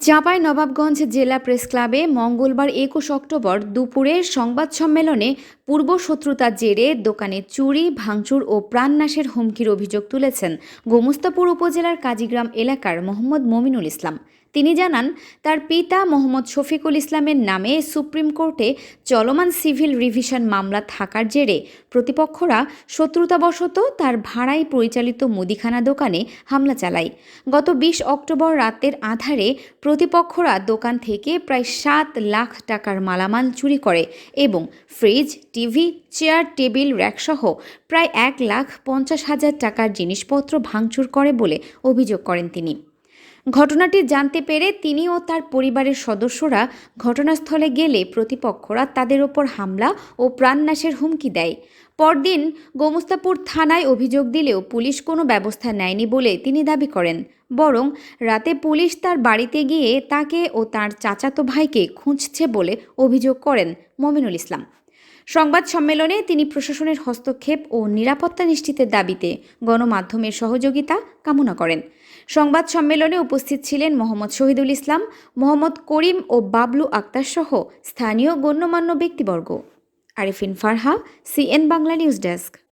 চাঁপাই নবাবগঞ্জ জেলা প্রেস ক্লাবে মঙ্গলবার একুশ অক্টোবর দুপুরে সংবাদ সম্মেলনে পূর্ব শত্রুতার জেরে দোকানে চুরি, ভাঙচুর ও প্রাণনাশের হুমকির অভিযোগ তুলেছেন গোমস্তাপুর উপজেলার কাজীগ্রাম এলাকার মোহাম্মদ মমিনুল ইসলাম। তিনি জানান, তার পিতা মোহাম্মদ শফিকুল ইসলামের নামে সুপ্রিম কোর্টে চলমান সিভিল রিভিশন মামলা থাকার জেরে প্রতিপক্ষরা শত্রুতাবশত তার ভাড়ায় পরিচালিত মুদিখানা দোকানে হামলা চালায়। গত বিশ অক্টোবর রাতের আধারে প্রতিপক্ষরা দোকান থেকে প্রায় সাত লাখ টাকার মালামাল চুরি করে এবং ফ্রিজ, টিভি, চেয়ার, টেবিল, র্যাকসহ প্রায় এক লাখ পঞ্চাশ হাজার টাকার জিনিসপত্র ভাঙচুর করে বলে অভিযোগ করেন তিনি। ঘটনাটি জানতে পেরে তিনি ও তার পরিবারের সদস্যরা ঘটনাস্থলে গেলে প্রতিপক্ষরা তাদের ওপর হামলা ও প্রাণনাশের হুমকি দেয়। পরদিন গোমস্তাপুর থানায় অভিযোগ দিলেও পুলিশ কোনো ব্যবস্থা নেয়নি বলে তিনি দাবি করেন। বরং রাতে পুলিশ তার বাড়িতে গিয়ে তাকে ও তার চাচাতো ভাইকে খুঁজছে বলে অভিযোগ করেন মমিনুল ইসলাম। সংবাদ সম্মেলনে তিনি প্রশাসনের হস্তক্ষেপ ও নিরাপত্তা নিশ্চিতের দাবিতে গণমাধ্যমের সহযোগিতা কামনা করেন। সংবাদ সম্মেলনে উপস্থিত ছিলেন মোহাম্মদ শহীদুল ইসলাম, মোহাম্মদ করিম ও বাবলু আক্তার সহ স্থানীয় গণ্যমান্য ব্যক্তিবর্গ। Arifin Farha, CN Bangla news desk.